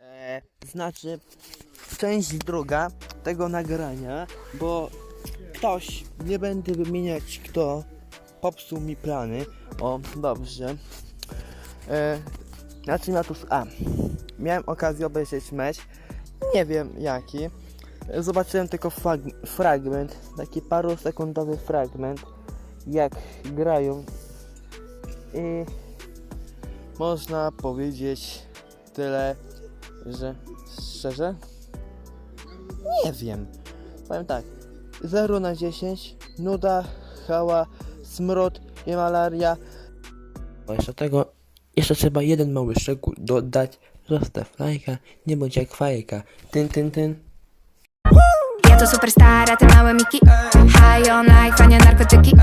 E, znaczy, część druga tego nagrania, bo ktoś, nie będę wymieniać kto, popsuł mi plany. O, dobrze. E, znaczy, na to, a, miałem okazję obejrzeć mecz, nie wiem jaki. Zobaczyłem tylko fragment, taki parusekundowy fragment, jak grają. I można powiedzieć tyle, że szczerze? Nie wiem. Powiem tak. 0 na 10, nuda, hała, smród i malaria. Bo jeszcze tego, jeszcze trzeba jeden mały szczegół dodać. Zostaw lajka, nie bądź jak fajka. Tyn, tyn, tyn. Ja to superstar, a te małe miki. High on life, a nie narkotyki